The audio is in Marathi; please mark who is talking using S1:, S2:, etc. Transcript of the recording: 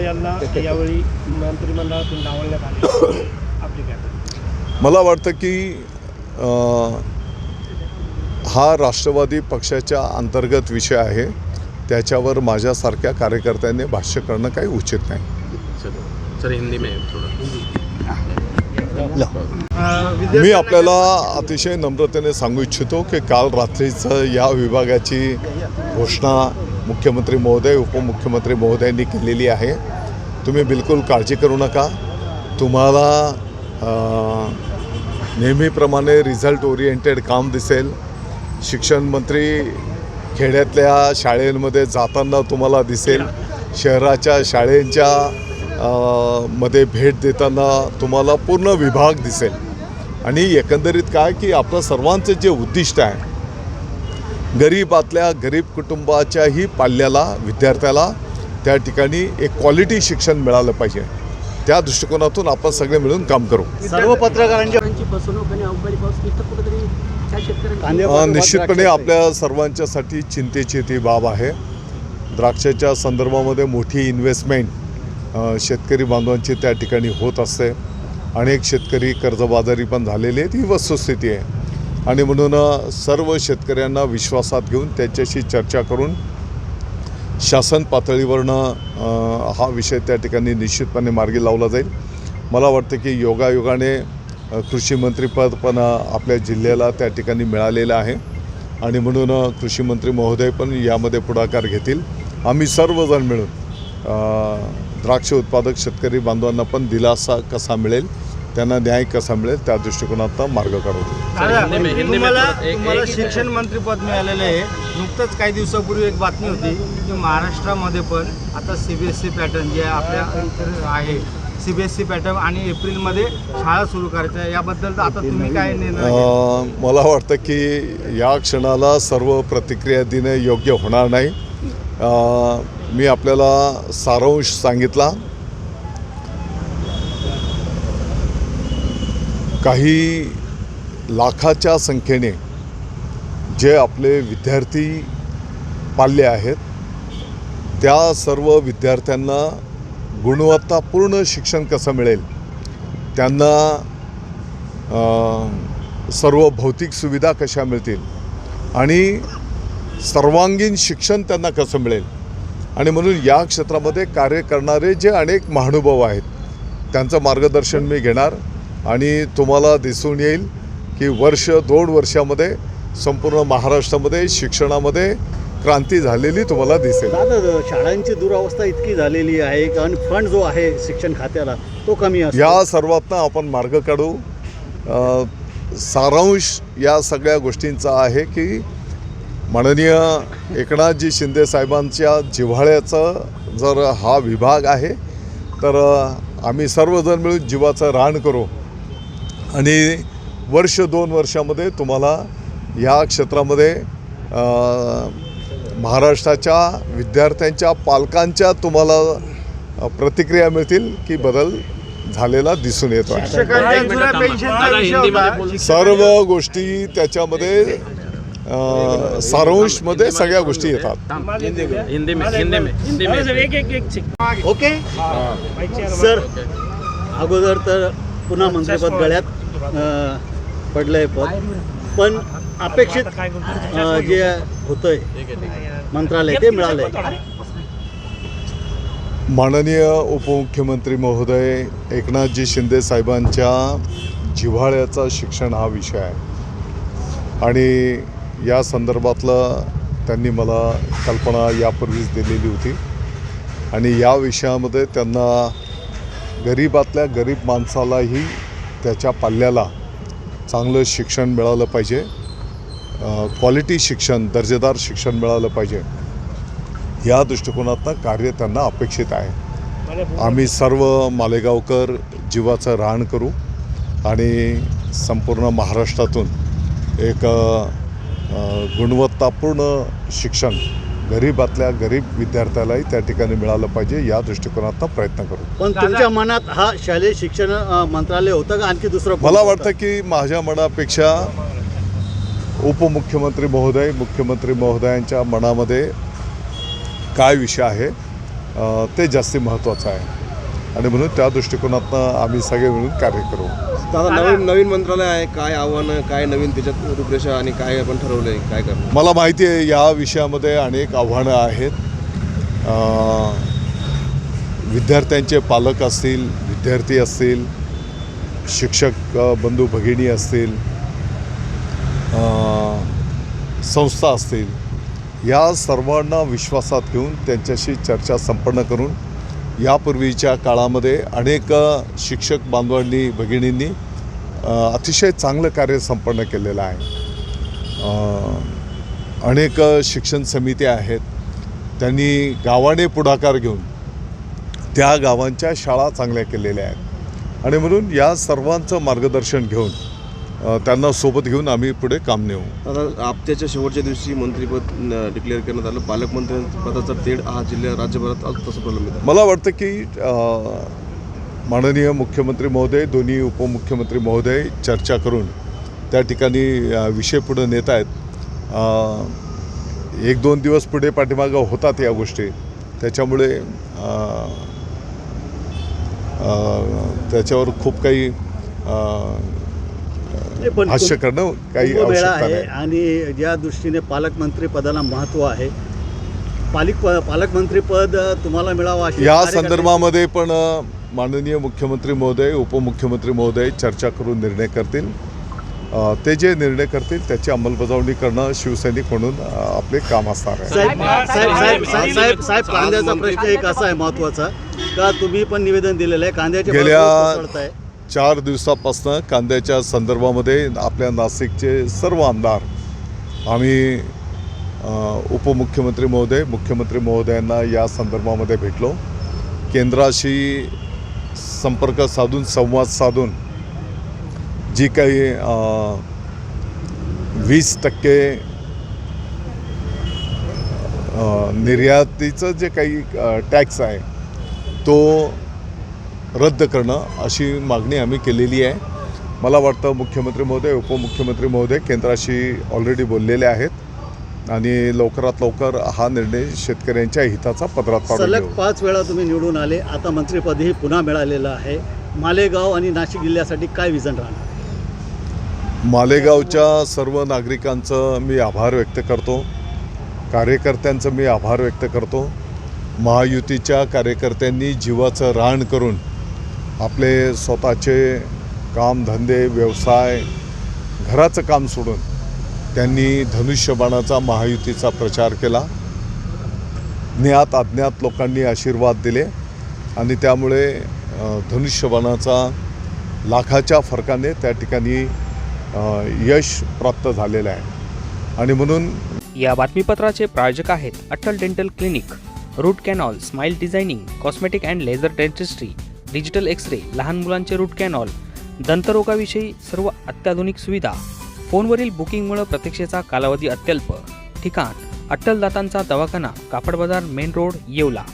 S1: यांना यावेळी मंत्रिमंडळातून डावलण्यात आले.
S2: मला वाटतं की हा राष्ट्रवादी पक्षाच्या अंतर्गत विषय आहे. त्याच्यावर माझ्यासारख्या कार्यकर्त्यांनी भाष्य करणं काही उचित नाही.
S3: चलो सर हिंदी में थोड़ा.
S2: मी आपल्याला अतिशय नम्रतेने सांगू इच्छितो की काल रात्रीचं या विभागाची घोषणा मुख्यमंत्री महोदय उपमुख्यमंत्री महोदयांनी केलेली आहे. तुम्ही बिलकुल काळजी करू नका. तुम्हाला नेहमीप्रमाणे रिझल्ट ओरिएंटेड काम दिसेल. शिक्षण मंत्री खेड्यातल्या शाळेंमध्ये जाताना तुम्हाला दिसेल. शहराच्या शाळेंच्या मध्ये भेट देताना तुम्हाला पूर्ण विभाग दिसेल. आणि एकंदरीत काय की आपलं सर्वांचं जे उद्दिष्ट आहे गरीबातल्या गरीब कुटुंबाच्याही पाल्याला विद्यार्थ्याला त्या ठिकाणी एक क्वालिटी शिक्षण मिळालं पाहिजे. त्या दृष्टिकोनातून आपण सगळे मिळून काम करू.
S4: सर्व पत्रकारांच्या
S2: निश्चितपणे आपल्या सर्वांच्यासाठी चिंतेची ती बाब आहे. द्राक्षाच्या संदर्भामध्ये मोठी इन्व्हेस्टमेंट शेतकरी बांधवांची त्या ठिकाणी होत असते. अनेक शेतकरी कर्जबाजारी पण झालेले आहेत. ही वस्तुस्थिती आहे. आणि म्हणून सर्व शेतकऱ्यांना विश्वासात घेऊन त्यांच्याशी चर्चा करून शासन पातळीवरनं हा विषय त्या ठिकाणी निश्चितपणे मार्गी लावला जाईल. मला वाटतं की योगायोगाने कृषीमंत्रीपद कृषी मंत्रीपद पण आपल्या जिल्ह्याला त्या ठिकाणी मिळालेलं आहे. आणि म्हणून कृषीमंत्री कृषी मंत्री महोदय पण यामध्ये पुढाकार घेतील. आम्ही सर्वजण मिळून द्राक्ष उत्पादक शेतकरी बांधवांना पण दिलासा कसा मिळेल त्यांना न्याय कसा मिळेल त्या दृष्टिकोनातनं मार्ग काढू.
S1: दादा,
S3: हिंदी में- हिंदी में
S1: तुम्हाला तुम्हाला शिक्षण मंत्रीपद मिळालेलं आहे. नुकतंच काही दिवसापूर्वी एक बातमी होती की महाराष्ट्रामध्ये पण आता C B S C pattern जे आपल्या आहे C B S C pattern आणि एप्रिलमध्ये शाळा सुरू करायच्या आहे. याबद्दल तर आता तुम्ही काय निर्णय
S2: मला वाटतं की या क्षणाला सर्व प्रतिक्रिया देणं योग्य होणार नाही. मी आपल्याला सारांश सांगितला. काही लाखाच्या संख्येने जे आपले विद्यार्थी पाळले आहेत त्या सर्व विद्यार्थ्यांना गुणवत्तापूर्ण शिक्षण कसं मिळेल? त्यांना सर्व भौतिक सुविधा कशा मिळतील? आणि सर्वांगीण शिक्षण त्यांना कसं मिळेल? आणि म्हणून या क्षेत्रामध्ये कार्य करणारे जे अनेक महानुभाव आहेत त्यांचं मार्गदर्शन मी घेणार. आणि तुम्हाला दिसून येईल की वर्ष दोन वर्षामध्ये संपूर्ण महाराष्ट्रामध्ये शिक्षणामध्ये क्रांती झालेली तुम्हाला दिसेल.
S4: दादा शाळांची दुरावस्था इतकी झालेली आहे की आणि फंड जो आहे शिक्षण खात्याला तो कमी असतो.
S2: या सर्वातनं आपण मार्ग काढू. सारांश या सगळ्या गोष्टींचा आहे की माननीय एकनाथजी शिंदे साहेबांच्या जिव्हाळ्याचं जर हा विभाग आहे तर आम्ही सर्वजण मिळून जीवाचं रान करू. आणि वर्ष दोन वर्षामध्ये तुम्हाला या क्षेत्रामध्ये महाराष्ट्राच्या विद्यार्थ्यांच्या पालकांच्या तुम्हाला प्रतिक्रिया मिळतील की बदल झालेला दिसून येतो. सर्व गोष्टी त्याच्यामध्ये सारांशमध्ये सगळ्या गोष्टी येतात.
S3: हिंदी में हिंदी में हिंदी में
S1: एक एक एक
S4: ओके? सर अगोदर तर पुन्हा मंत्रिपद गळ्यात अं, पडलंय पद पण अपेक्षित जे होतंय मंत्रालय ते मिळालंय.
S2: माननीय उपमुख्यमंत्री महोदय एकनाथजी शिंदे साहेबांच्या जिव्हाळ्याचा शिक्षण हा विषय आहे. आणि या संदर्भातलं त्यांनी मला कल्पना यापूर्वीच दिलेली होती. आणि या विषयामध्ये त्यांना गरीबातल्या गरीब माणसालाही त्याच्या पाल्याला चांगलं शिक्षण मिळालं पाहिजे. क्वालिटी शिक्षण दर्जेदार शिक्षण मिळालं पाहिजे. या दृष्टिकोनातनं कार्य त्यांना अपेक्षित आहे. आम्ही सर्व मालेगावकर जीवाचं राहण करू आणि संपूर्ण महाराष्ट्रातून एक गुणवत्तापूर्ण शिक्षण गरीबातल्या गरीब विद्यार्थ्यालाही त्या ठिकाणी मिळालं पाहिजे या दृष्टिकोनातनं प्रयत्न करू.
S4: पण तुमच्या मनात हा शालेय शिक्षण मंत्रालय होतं का? आणखी दुसरं
S2: मला? वाटतं की माझ्या मनापेक्षा उपमुख्यमंत्री महोदय मुख्यमंत्री महोदयांच्या मनामध्ये काय विषय आहे ते जास्ती महत्त्वाचं आहे. आणि म्हणून त्या दृष्टिकोनातनं आम्ही सगळे मिळून कार्य करू.
S5: दादा नवीन नवीन मंत्रालय आहे काय आव्हानं काय नवीन त्याच्यात रूपरेषा आणि काय आपण ठरवलं आहे काय करणार?
S2: मला माहिती आहे या विषयामध्ये अनेक आव्हानं आहेत. अ, विद्यार्थ्यांचे पालक असतील विद्यार्थी असतील शिक्षक बंधू भगिनी असतील अ, संस्था असतील या सर्वांना विश्वासात घेऊन त्यांच्याशी चर्चा संपन्न करून यापूर्वीच्या काळामध्ये अनेक शिक्षक बांधवांनी भगिनींनी अतिशय चांगलं कार्य संपन्न केलेलं आहे. अनेक शिक्षण समित्या आहेत. त्यांनी गावाने पुढाकार घेऊन त्या गावांच्या शाळा चांगल्या केलेल्या आहेत. आणि म्हणून या सर्वांचं मार्गदर्शन घेऊन त्यांना सोबत घेऊन आम्ही पुढे काम नेऊ.
S5: आता आपत्याच्या शेवटच्या दिवशी मंत्रीपद डिक्लेअर करण्यात आलं. पालकमंत्री पदाचा तेढ हा जिल्ह्या राज्यभरात आज तसं प्रलंबित
S2: मला वाटतं की माननीय मुख्यमंत्री महोदय दोन्ही उपमुख्यमंत्री महोदय चर्चा करून त्या ठिकाणी विषय पुढे नेत आहेत. एक दोन दिवस पुढे पाठीमागं होतात या गोष्टी. त्याच्यामुळे त्याच्यावर खूप काही भाष्य करणं काही आवश्यकता
S4: आहे आणि ज्या दृष्टीने पालकमंत्री पदाला महत्त्व आहे पालिक पालकमंत्री पद तुम्हाला मिळावं अशी
S2: या संदर्भामध्ये पण माननीय मुख्यमंत्री महोदय उपमुख्यमंत्री महोदय चर्चा करून निर्णय करतील ते जे निर्णय करतील त्याची अंमलबजावणी करणं शिवसैनिक म्हणून आपले काम असणार आहे
S4: साहेब साहेब साहेब साहेब साहेब साहेब कांद्याचा प्रश्न एक असा आहे महत्त्वाचा का तुम्ही पण निवेदन दिलेलं आहे कांद्याचे भाव
S2: गेल्या-. चार दिवसापासनं कांद्याच्या संदर्भामध्ये आपल्या नाशिकचे सर्व आमदार आम्ही उपमुख्यमंत्री महोदय मुख्यमंत्री महोदयांना या संदर्भामध्ये भेटलो. केंद्राशी संपर्क साधून संवाद साधून जी काही वीस टक्के निर्यातीचं जे काही टॅक्स आहे तो रद्द करणं अशी मागणी आम्ही केलेली आहे. मला वाटतं मुख्यमंत्री महोदय उपमुख्यमंत्री महोदय केंद्राशी ऑलरेडी बोललेले आहेत आणि लवकरात लवकर हा निर्णय शेतकऱ्यांच्या हिताचा पदरात
S4: सलग. पाच वेळा तुम्ही निवडून आले. आता मंत्रिपदही पुन्हा मिळालेलं आहे. मालेगाव आणि नाशिक जिल्ह्यासाठी काय विजन राहणार?
S2: मालेगावच्या सर्व नागरिकांचं मी आभार व्यक्त करतो. कार्यकर्त्यांचं मी आभार व्यक्त करतो. महायुतीच्या कार्यकर्त्यांनी जीवाचं रान करून आपले स्वतःचे कामधंदे व्यवसाय घराचं काम सोडून त्यांनी धनुष्यबाणाचा महायुतीचा प्रचार केला. ज्ञात अज्ञात लोकांनी आशीर्वाद दिले आणि त्यामुळे धनुष्यबाणाचा लाखाच्या फरकाने त्या ठिकाणी यश प्राप्त झालेलं आहे. आणि म्हणून
S6: या बातमीपत्राचे प्रायोजक आहेत Atal dental clinic root canal smile designing cosmetic and laser dentistry digital X ray लहान मुलांचे रूट कॅनॉल दंतरोगाविषयी सर्व अत्याधुनिक सुविधा. फोनवरील बुकिंगमुळे प्रतीक्षेचा कालावधी अत्यल्प. ठिकाण अट्टल दातांचा दवाखाना कापड बाजार मेन रोड येवला.